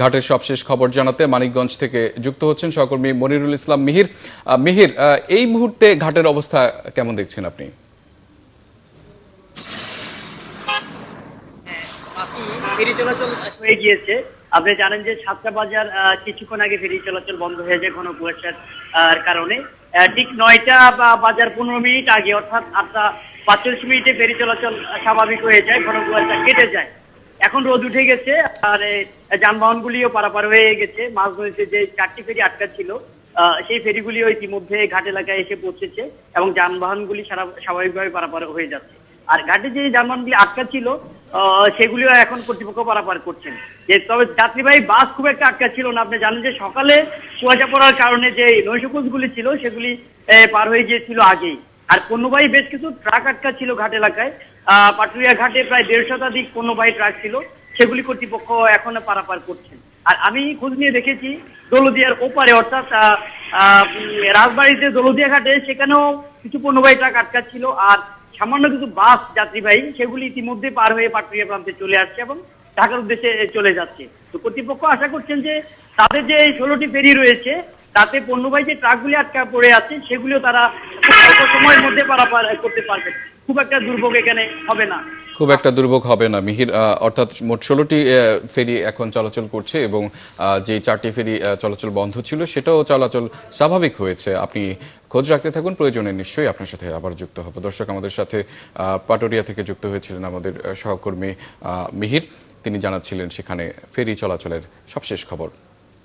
ঘাটের সবশেষ খবর জানাতে মানিকগঞ্জ থেকে যুক্ত হচ্ছেন সহকর্মী মনিরুল ইসলাম মিহির। মিহির এই মুহূর্তে ঘাটের অবস্থা কেমন দেখছেন আপনি? আপনি জানেন যে সাতটা বাজার কিছুক্ষণ আগে ফেরি চলাচল বন্ধ হয়ে যায় ঘন কুয়াশার কারণে। ঠিক নয়টা বা বাজার পনেরো মিনিট আগে, অর্থাৎ আটটা পাঁচচল্লিশ মিনিটে ফেরি চলাচল স্বাভাবিক হয়ে যায়, ঘন কুয়াশা কেটে যায়। এখন রোদ উঠে গেছে, আর এই যানবাহনগুলিও পারাপার হয়ে গেছে। মাঝ নদীতে যে চারটি ফেরি আটকা ছিল সেই ফেরিগুলিও ইতিমধ্যে ঘাট এলাকায় এসে পৌঁছেছে এবং যানবাহনগুলি সারা স্বাভাবিকভাবে পারাপার হয়ে যাচ্ছে। আর ঘাটে যে যানবাহনগুলি আটকা ছিল সেগুলিও এখন কর্তৃপক্ষ পারাপার করছেন। যে তবে যাত্রীবাহী বাস খুব একটা আটকা ছিল না। আপনি জানেন যে সকালে কুয়াশা পড়ার কারণে যে নৈশকোচগুলি ছিল, সেগুলি পার হয়ে গিয়েছিল আগেই। আর পণ্যবাহী বেশ কিছু ট্রাক আটকা ছিল ঘাট এলাকায়। পাটুরিয়া ঘাটে প্রায় দেড় শতাধিক পণ্যবাহী ট্রাক ছিল। সেগুলি কর্তৃপক্ষ এখন পারাপার করছেন। আর আমি খোঁজ নিয়ে দেখেছি দৌলদিয়ার ওপারে, অর্থাৎ রাজবাড়িতে দৌলদিয়া ঘাটে, সেখানেও কিছু পণ্যবাহী ট্রাক আটকা ছিল। আর সামান্য কিছু বাস যাত্রীবাহী, সেগুলি ইতিমধ্যে পার হয়ে পাটুরিয়া প্রান্তে চলে আসছে এবং ঢাকার উদ্দেশ্যে চলে যাচ্ছে। তো কর্তৃপক্ষ আশা করছেন যে তাদের যে ষোলোটি ফেরি রয়েছে, তাতে পণ্যবাহী যে ট্রাকগুলি আটকা পড়ে আছে, সেগুলিও তারা অল্প সময়ের মধ্যে করতে পারবে। খুব একটা দুর্ভোগ এখানে হবে না। খুব একটা দুর্ভোগ হবে না, মিহির। অর্থাৎ মোট ষোলোটি ফেরি এখন চলাচল করছে এবং যে চারটি ফেরি চলাচল বন্ধ ছিল সেটাও চলাচল স্বাভাবিক হয়েছে। আপনি খোঁজ রাখতে থাকুন, প্রয়োজনে নিশ্চয়ই আপনার সাথে আবার যুক্ত হব। দর্শক আমাদের সাথে পাটুরিয়া থেকে যুক্ত হয়েছিলেন আমাদের সহকর্মী মিহির। তিনি জানাচ্ছিলেন সেখানে ফেরি চলাচলের সবশেষ খবর।